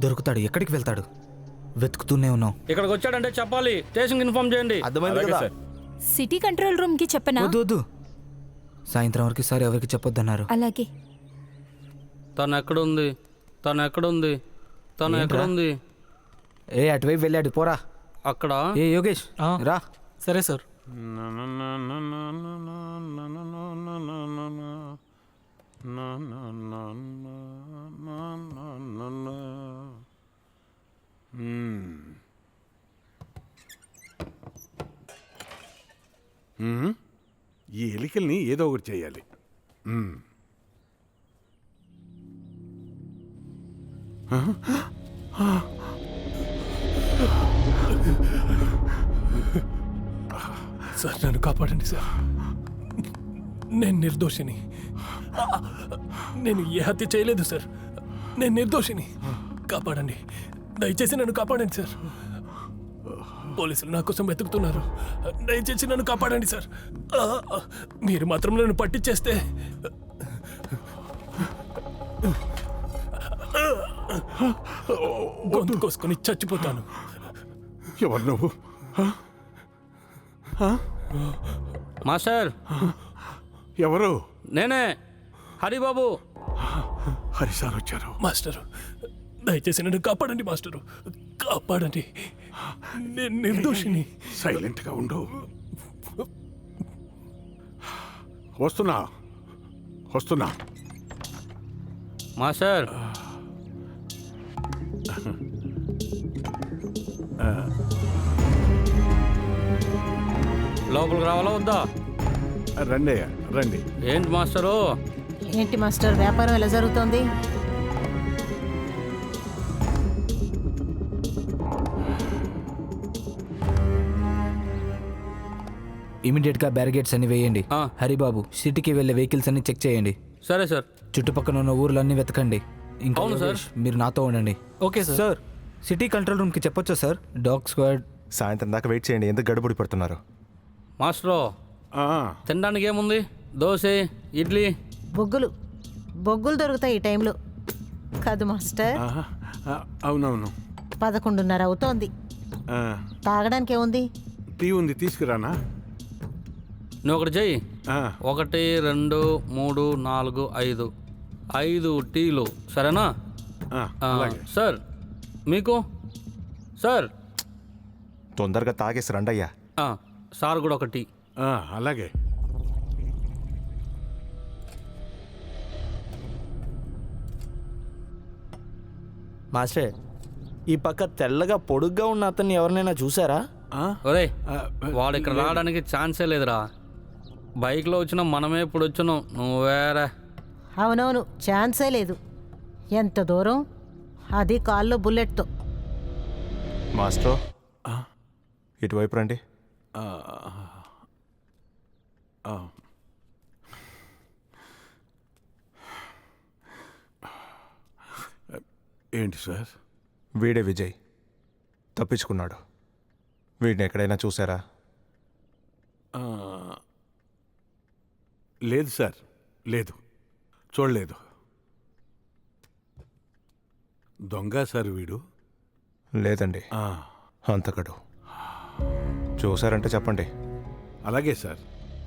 దొరుకుతాడు. ఎక్కడికి వెళ్తాడు? వెతుకుతూనే ఉన్నాం. ఇక్కడికి వచ్చాడంటే చెప్పాలి. స్టేషన్కి ఇన్ఫార్మ్ చేయండి. అర్థమైంది కదా? సిటీ కంట్రోల్ రూమ్కి చెప్పనా? వద్దు వద్దు. సాయంత్రం వరకు సార్ ఎవరికి చెప్పొద్దన్నారు. అలాగే. తను ఎక్కడుంది? తను ఎక్కడుంది? తను ఎక్కడుంది? ఏ అటువైపు వెళ్ళాడు. పోరా. అక్కడ? ఏ యోగేష్ రా. సరే సార్. ఈ ఎలికల్ని ఏదో ఒకటి చేయాలి. సార్ నన్ను కాపాడండి సార్. నేను నిర్దోషిని. నేను ఏ హత్య చేయలేదు సార్. నేను నిర్దోషిని. కాపాడండి. దయచేసి నన్ను కాపాడండి సార్. పోలీసులు నా కోసం వెతుకుతున్నారు. దయచేసి నన్ను కాపాడండి సార్. మీరు మాత్రం నన్ను పట్టించేస్తే గొంతు కోసుకొని చచ్చిపోతాను. ఎవరు నువ్వు? మాస్టర్. ఎవరు? నేనే. హరిబాబు. హరిసార్ వచ్చారు. మాస్టరు దయచేసి నన్ను కాపాడండి మాస్టరు. కాపాడండి. నేను నిర్దోషిని. సైలెంట్గా ఉండు. వస్తున్నా. వస్తున్నా. మాస్టర్ లోపలికి రావాలా వద్దా? రండి అయ్యా, రండి. ఏంటి మాస్టరు? ఏంటి మాస్టర్ వ్యాపారం ఎలా జరుగుతోంది? ఇమీడియట్గా బ్యారిగేట్స్ అన్ని వేయండి. ఆ. హరిబాబు సిటీకి వెళ్ళే వెహికల్స్ అన్ని చెక్ చేయండి. సరే సార్. చుట్టుపక్కల ఉన్న ఊర్లన్నీ వెతకండి. ఇంకా అవును సార్. యోగేష్, మీరు నాతో ఉండండి. Okay sir. Sir. City control రూమ్కి చెప్పొచ్చా సార్? డాగ్ స్క్వాడ్ సాయంత్రం దాకా వెయిట్ చేయండి ఎందుకు గడుబడి పడుతున్నారు? మాస్టరు ఆ, తినడానికి ఏముంది? దోశ ఇడ్లీ. బొగ్గులు. బొగ్గులు దొరుకుతాయి ఈ టైంలో. కాదు మాస్టర్. ఆహా, ఆ, అవునవును. పదకొండున్నర అవుతోంది. ఆ, తాగడానికి ఏముంది? టీ ఉంది తీసుకురానా? నువ్వు ఒకటి చెయ్యి. ఆ, ఒకటి రెండు మూడు నాలుగు ఐదు. ఐదు టీలు. సరేనా? ఆ, ఆ, అలాగే. సార్ మీకు? సార్. తొందరగా తాగేసి రండయ్యా. ఆ, సార్ కూడా ఒక టీ. ఆ, అలాగే. మాస్టర్ ఈ పక్క తెల్లగా పొడుగ్గా ఉన్న అతన్ని ఎవరినైనా చూసారా? ఆ, ఒరే ఆ, వాడు ఇక్కడ రావడానికి ఛాన్సే లేదురా. బైక్లో వచ్చినా మనమే ఇప్పుడు వచ్చినాం నువ్వు వేరే. అవునవును ఛాన్సే లేదు. ఎంత దూరం? అది కాల్లో బుల్లెట్తో. మాస్టర్? ఇటువైపు రండి. ఆ, ఆ. ఏంటి సార్? వీడే విజయ్. తప్పించుకున్నాడు. వీడిని ఎక్కడైనా చూసారా? ఆ, లేదు సార్ లేదు. చూడలేదు. దొంగ సార్ వీడు? లేదండి. ఆ, హంతకుడు చూసారంటే చెప్పండి. అలాగే సార్.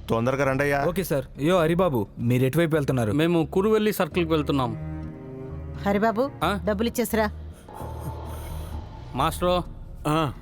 తొందరగా రండయ్యా. Okay sir. అయ్యో హరిబాబు మీరు ఎటువైపు వెళ్తున్నారు? మేము కురువెల్లి సర్కిల్కి వెళ్తున్నాం. హరిబాబు ఆ? డబ్బులు ఇచ్చేసిరా? మాస్టరు. ఆ,